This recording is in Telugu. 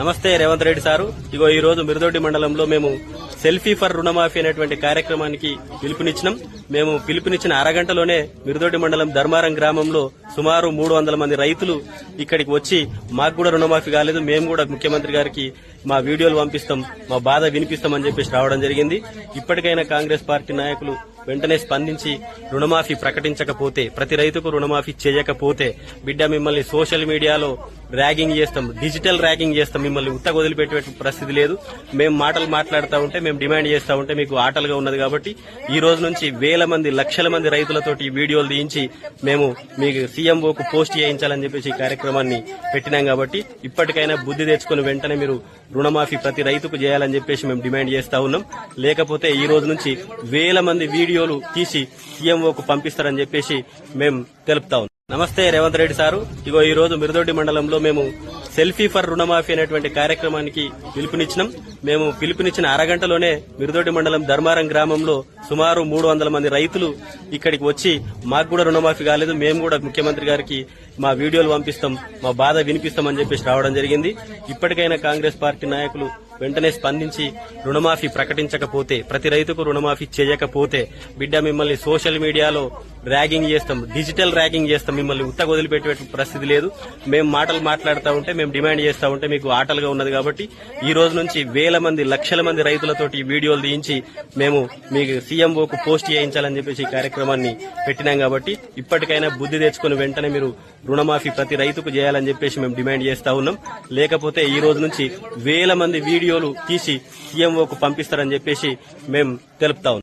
నమస్తే రేవంత్ రెడ్డి సారు. ఇగో ఈ రోజు మిరుదొడ్డి మండలంలో మేము సెల్ఫీ ఫర్ రుణమాఫీ అనేటువంటి కార్యక్రమానికి పిలుపునిచ్చినాం. మేము పిలుపునిచ్చిన అరగంటలోనే మిరుదొడ్డి మండలం ధర్మారం గ్రామంలో సుమారు మూడు వందల మంది రైతులు ఇక్కడికి వచ్చి మాకు కూడా రుణమాఫీ కాలేదు మేము కూడా ముఖ్యమంత్రి గారికి మా వీడియోలు పంపిస్తాం మా బాధ వినిపిస్తామని చెప్పేసి రావడం జరిగింది. ఇప్పటికైనా కాంగ్రెస్ పార్టీ నాయకులు వెంటనే స్పందించి రుణమాఫీ ప్రకటించకపోతే ప్రతి రైతుకు రుణమాఫీ చేయకపోతే బిడ్డ మిమ్మల్ని సోషల్ మీడియాలో ర్యాగింగ్ చేస్తాం. డిజిటల్ ర్యాగింగ్ చేస్తాం. మిమ్మల్ని ఉత్తగ వదిలిపెట్టే పరిస్థితి లేదు. మేము మాటలు మాట్లాడుతూ ఉంటే మేము డిమాండ్ చేస్తూ ఉంటే మీకు ఆటలుగా ఉన్నది కాబట్టి ఈ రోజు నుంచి వేల మంది లక్షల మంది రైతులతోటి వీడియోలు తీయించి మేము మీకు సీఎంఓకు పోస్ట్ చేయించాలని చెప్పేసి ఈ కార్యక్రమాన్ని పెట్టినాం కాబట్టి ఇప్పటికైనా బుద్ధి తెచ్చుకుని వెంటనే మీరు రుణమాఫీ ప్రతి రైతుకు చేయాలని చెప్పేసి మేము డిమాండ్ చేస్తా ఉన్నాం. లేకపోతే ఈ రోజు నుంచి వేల మంది వీడియోలు తీసి సీఎంఓకు పంపిస్తారని చెప్పేసి మేము తెలుపుతా ఉన్నాం. నమస్తే రేవంత్ రెడ్డి సారు. ఇగో ఈ రోజు మిరుదొడ్డి మండలంలో మేము సెల్ఫీ ఫర్ రుణమాఫీ అనేటువంటి కార్యక్రమానికి పిలుపునిచ్చినాం. మేము పిలుపునిచ్చిన అరగంటలోనే మిరుదొడ్డి మండలం ధర్మారం గ్రామంలో సుమారు మూడు వందల మంది రైతులు ఇక్కడికి వచ్చి మాకు కూడా రుణమాఫీ కాలేదు మేము కూడా ముఖ్యమంత్రి గారికి మా వీడియోలు పంపిస్తాం మా బాధ వినిపిస్తామని చెప్పేసి రావడం జరిగింది. ఇప్పటికైనా కాంగ్రెస్ పార్టీ నాయకులు వెంటనే స్పందించి రుణమాఫీ ప్రకటించకపోతే ప్రతి రైతుకు రుణమాఫీ చేయకపోతే బిడ్డ మిమ్మల్ని సోషల్ మీడియాలో ర్యాగింగ్ చేస్తాం. డిజిటల్ ర్యాగింగ్ చేస్తాం. మిమ్మల్ని ఉత్తగ వదిలిపెట్టే పరిస్థితి లేదు. మేము మాటలు మాట్లాడుతూ ఉంటే మేము డిమాండ్ చేస్తూ ఉంటే మీకు ఆటలుగా ఉన్నది కాబట్టి ఈ రోజు నుంచి వేల మంది లక్షల మంది రైతులతోటి ఈ వీడియోలు తీయించి మేము మీకు సీఎంఓకు పోస్ట్ చేయించాలని చెప్పేసి ఈ కార్యక్రమాన్ని పెట్టినాం కాబట్టి ఇప్పటికైనా బుద్ధి తెచ్చుకుని వెంటనే మీరు రుణమాఫీ ప్రతి రైతుకు చేయాలని చెప్పేసి మేము డిమాండ్ చేస్తా ఉన్నాం. లేకపోతే ఈ రోజు నుంచి వేల మంది వీడియోలు తీసి సీఎంఓకు పంపిస్తారని చెప్పేసి మేము తెలుపుతా ఉన్నాం.